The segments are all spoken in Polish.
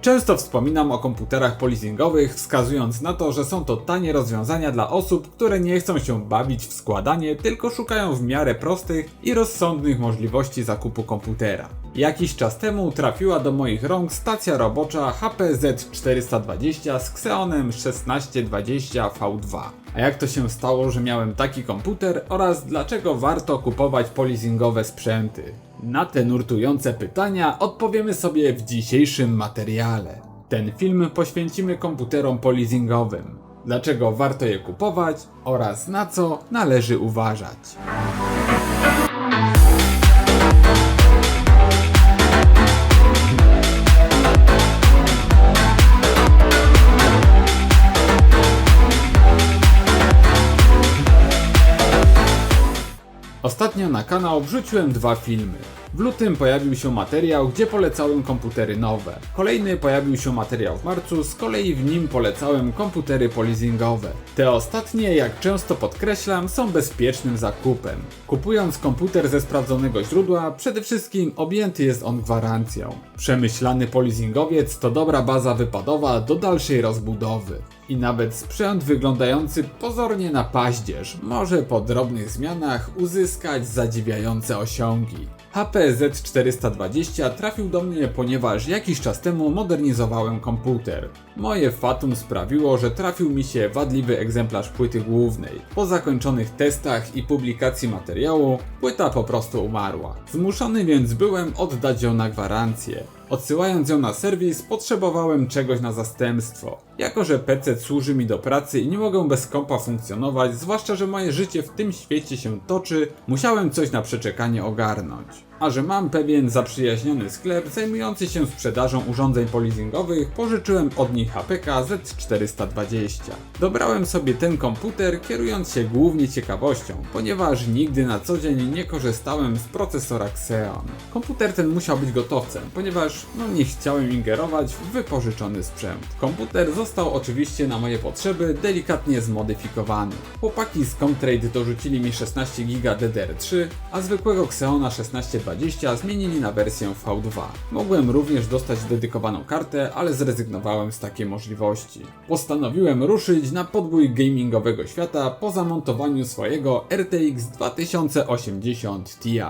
Często wspominam o komputerach polizingowych, wskazując na to, że są to tanie rozwiązania dla osób, które nie chcą się bawić w składanie, tylko szukają w miarę prostych i rozsądnych możliwości zakupu komputera. Jakiś czas temu trafiła do moich rąk stacja robocza HP Z420 z Xeonem 1620V2. A jak to się stało, że miałem taki komputer oraz dlaczego warto kupować polizingowe sprzęty? Na te nurtujące pytania odpowiemy sobie w dzisiejszym materiale. Ten film poświęcimy komputerom polizingowym. Dlaczego warto je kupować oraz na co należy uważać. Ostatnio na kanał wrzuciłem dwa filmy. W lutym pojawił się materiał, gdzie polecałem komputery nowe. Kolejny pojawił się materiał w marcu, z kolei w nim polecałem komputery polizingowe. Te ostatnie, jak często podkreślam, są bezpiecznym zakupem. Kupując komputer ze sprawdzonego źródła, przede wszystkim objęty jest on gwarancją. Przemyślany polizingowiec to dobra baza wypadowa do dalszej rozbudowy. I nawet sprzęt wyglądający pozornie na paździerz może po drobnych zmianach uzyskać zadziwiające osiągi. HP Z420 trafił do mnie, ponieważ jakiś czas temu modernizowałem komputer. Moje fatum sprawiło, że trafił mi się wadliwy egzemplarz płyty głównej. Po zakończonych testach i publikacji materiału, płyta po prostu umarła. Zmuszony więc byłem oddać ją na gwarancję. Odsyłając ją na serwis, potrzebowałem czegoś na zastępstwo. Jako, że PC służy mi do pracy i nie mogę bez kompa funkcjonować, zwłaszcza, że moje życie w tym świecie się toczy, musiałem coś na przeczekanie ogarnąć. A że mam pewien zaprzyjaźniony sklep zajmujący się sprzedażą urządzeń polizingowych, pożyczyłem od nich HPK Z420. Dobrałem sobie ten komputer kierując się głównie ciekawością, ponieważ nigdy na co dzień nie korzystałem z procesora Xeon. Komputer ten musiał być gotowcem, ponieważ no nie chciałem ingerować w wypożyczony sprzęt. Komputer został oczywiście na moje potrzeby delikatnie zmodyfikowany. Chłopaki z Comtrade dorzucili mi 16 GB DDR3, a zwykłego Xeona 1620 zmienili na wersję V2. Mogłem również dostać dedykowaną kartę, ale zrezygnowałem z takiej możliwości. Postanowiłem ruszyć na podbój gamingowego świata po zamontowaniu swojego RTX 2080 Ti.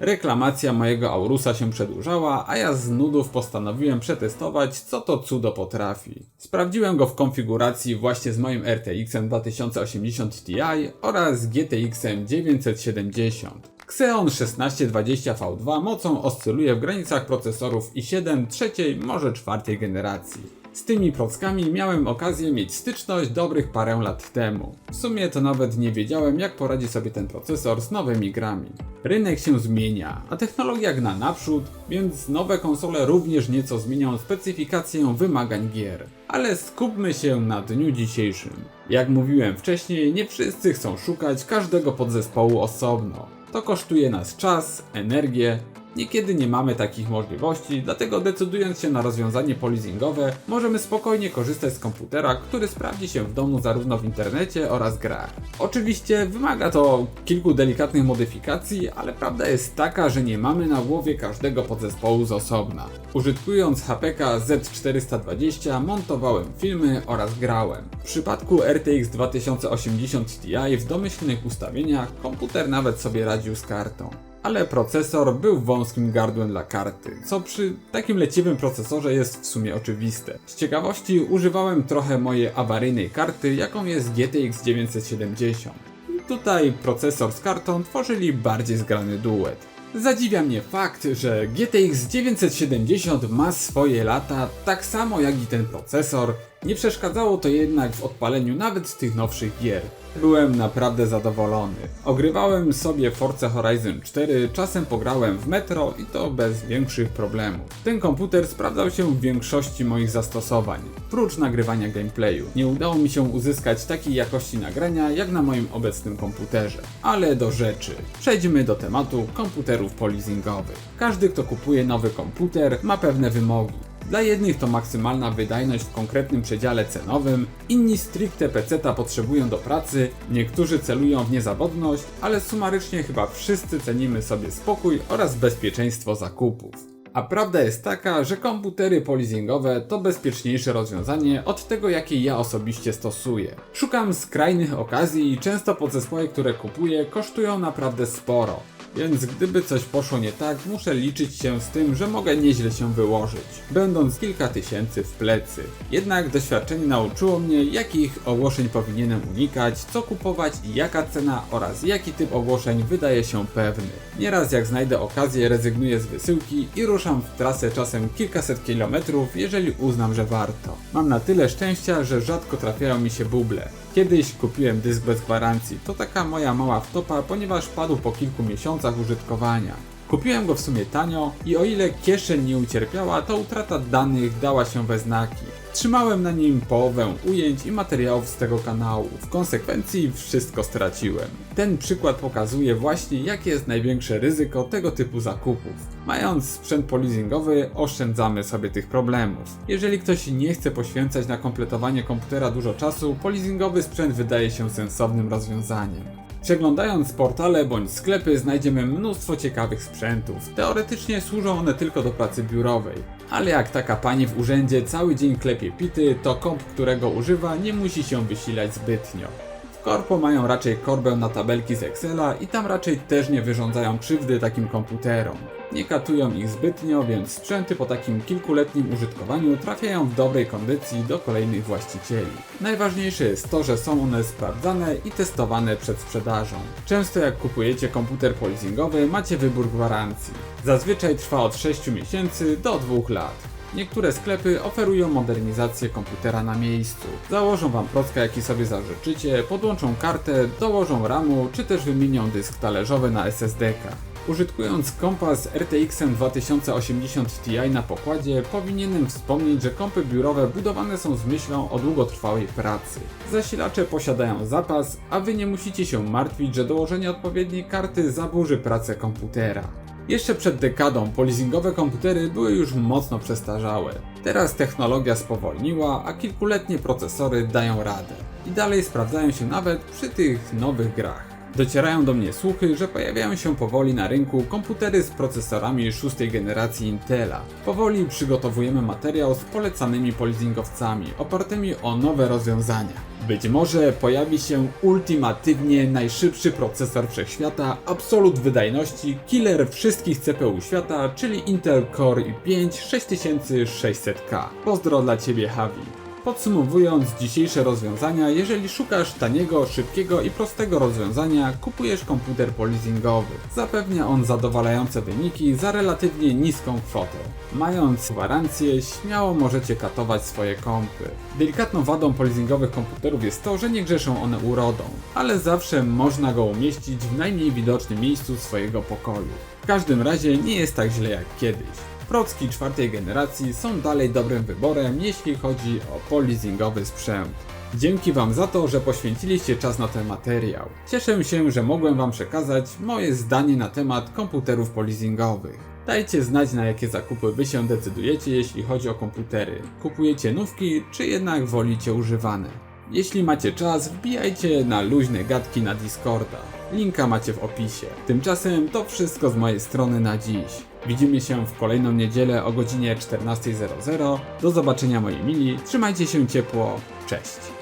Reklamacja mojego Aurusa się przedłużała, a ja z nudów postanowiłem przetestować, co to cudo potrafi. Sprawdziłem go w konfiguracji właśnie z moim RTX 2080 Ti oraz GTX 970. Xeon 1620V2 mocą oscyluje w granicach procesorów i7 trzeciej, może czwartej generacji. Z tymi prockami miałem okazję mieć styczność dobrych parę lat temu. W sumie to nawet nie wiedziałem jak poradzi sobie ten procesor z nowymi grami. Rynek się zmienia, a technologia gna naprzód, więc nowe konsole również nieco zmienią specyfikację wymagań gier. Ale skupmy się na dniu dzisiejszym. Jak mówiłem wcześniej, nie wszyscy chcą szukać każdego podzespołu osobno. To kosztuje nas czas, energię. Niekiedy nie mamy takich możliwości, dlatego decydując się na rozwiązanie polizingowe, możemy spokojnie korzystać z komputera, który sprawdzi się w domu zarówno w internecie oraz grach. Oczywiście wymaga to kilku delikatnych modyfikacji, ale prawda jest taka, że nie mamy na głowie każdego podzespołu z osobna. Użytkując HPK Z420 montowałem filmy oraz grałem. W przypadku RTX 2080 Ti w domyślnych ustawieniach komputer nawet sobie radził z kartą ale procesor był wąskim gardłem dla karty, co przy takim leciwym procesorze jest w sumie oczywiste. Z ciekawości używałem trochę mojej awaryjnej karty, jaką jest GTX 970. I tutaj procesor z kartą tworzyli bardziej zgrany duet. Zadziwia mnie fakt, że GTX 970 ma swoje lata, tak samo jak i ten procesor. Nie przeszkadzało to jednak w odpaleniu nawet tych nowszych gier. Byłem naprawdę zadowolony. Ogrywałem sobie Forza Horizon 4, czasem pograłem w Metro i to bez większych problemów. Ten komputer sprawdzał się w większości moich zastosowań, prócz nagrywania gameplayu. Nie udało mi się uzyskać takiej jakości nagrania jak na moim obecnym komputerze. Ale do rzeczy. Przejdźmy do tematu komputerów polizingowych. Każdy kto kupuje nowy komputer ma pewne wymogi. Dla jednych to maksymalna wydajność w konkretnym przedziale cenowym, inni stricte peceta potrzebują do pracy, niektórzy celują w niezawodność, ale sumarycznie chyba wszyscy cenimy sobie spokój oraz bezpieczeństwo zakupów. A prawda jest taka, że komputery polizingowe to bezpieczniejsze rozwiązanie od tego, jakie ja osobiście stosuję. Szukam skrajnych okazji i często podzespoły, które kupuję, kosztują naprawdę sporo. Więc gdyby coś poszło nie tak, muszę liczyć się z tym, że mogę nieźle się wyłożyć, będąc kilka tysięcy w plecy. Jednak doświadczenie nauczyło mnie, jakich ogłoszeń powinienem unikać, co kupować i jaka cena oraz jaki typ ogłoszeń wydaje się pewny. Nieraz jak znajdę okazję, rezygnuję z wysyłki i ruszam w trasę czasem kilkaset kilometrów, jeżeli uznam, że warto. Mam na tyle szczęścia, że rzadko trafiają mi się buble. Kiedyś kupiłem dysk bez gwarancji. To taka moja mała wtopa, ponieważ padł po kilku miesiącach użytkowania. Kupiłem go w sumie tanio i o ile kieszeń nie ucierpiała, to utrata danych dała się we znaki. Trzymałem na nim połowę ujęć i materiałów z tego kanału. W konsekwencji wszystko straciłem. Ten przykład pokazuje właśnie jakie jest największe ryzyko tego typu zakupów. Mając sprzęt polizingowy oszczędzamy sobie tych problemów. Jeżeli ktoś nie chce poświęcać na kompletowanie komputera dużo czasu, polizingowy sprzęt wydaje się sensownym rozwiązaniem. Przeglądając portale bądź sklepy znajdziemy mnóstwo ciekawych sprzętów. Teoretycznie służą one tylko do pracy biurowej. Ale jak taka pani w urzędzie cały dzień klepie pity, to komp, którego używa nie musi się wysilać zbytnio. Korpo mają raczej korbę na tabelki z Excela i tam raczej też nie wyrządzają krzywdy takim komputerom. Nie katują ich zbytnio, więc sprzęty po takim kilkuletnim użytkowaniu trafiają w dobrej kondycji do kolejnych właścicieli. Najważniejsze jest to, że są one sprawdzane i testowane przed sprzedażą. Często jak kupujecie komputer polizingowy macie wybór gwarancji. Zazwyczaj trwa od 6 miesięcy do 2 lat. Niektóre sklepy oferują modernizację komputera na miejscu. Założą wam procka jaki sobie zażyczycie, podłączą kartę, dołożą RAMu, czy też wymienią dysk talerzowy na SSD-ka. Użytkując kompa z RTX 2080 Ti na pokładzie, powinienem wspomnieć, że kompy biurowe budowane są z myślą o długotrwałej pracy. Zasilacze posiadają zapas, a wy nie musicie się martwić, że dołożenie odpowiedniej karty zaburzy pracę komputera. Jeszcze przed dekadą polizingowe komputery były już mocno przestarzałe. Teraz technologia spowolniła, a kilkuletnie procesory dają radę. I dalej sprawdzają się nawet przy tych nowych grach. Docierają do mnie słuchy, że pojawiają się powoli na rynku komputery z procesorami szóstej generacji Intela. Powoli przygotowujemy materiał z polecanymi polizingowcami, opartymi o nowe rozwiązania. Być może pojawi się ultimatywnie najszybszy procesor wszechświata, absolut wydajności, killer wszystkich CPU świata, czyli Intel Core i5 6600K. Pozdro dla Ciebie, Javi. Podsumowując dzisiejsze rozwiązania, jeżeli szukasz taniego, szybkiego i prostego rozwiązania, kupujesz komputer polizingowy. Zapewnia on zadowalające wyniki za relatywnie niską kwotę. Mając gwarancję, śmiało możecie katować swoje kompy. Delikatną wadą polizingowych komputerów jest to, że nie grzeszą one urodą, ale zawsze można go umieścić w najmniej widocznym miejscu swojego pokoju. W każdym razie nie jest tak źle jak kiedyś. Procki czwartej generacji są dalej dobrym wyborem, jeśli chodzi o polizingowy sprzęt. Dzięki Wam za to, że poświęciliście czas na ten materiał. Cieszę się, że mogłem Wam przekazać moje zdanie na temat komputerów polizingowych. Dajcie znać na jakie zakupy Wy się decydujecie, jeśli chodzi o komputery. Kupujecie nówki, czy jednak wolicie używane? Jeśli macie czas, wbijajcie na luźne gadki na Discorda. Linka macie w opisie. Tymczasem to wszystko z mojej strony na dziś. Widzimy się w kolejną niedzielę o godzinie 14.00. Do zobaczenia moi mili, trzymajcie się ciepło, cześć.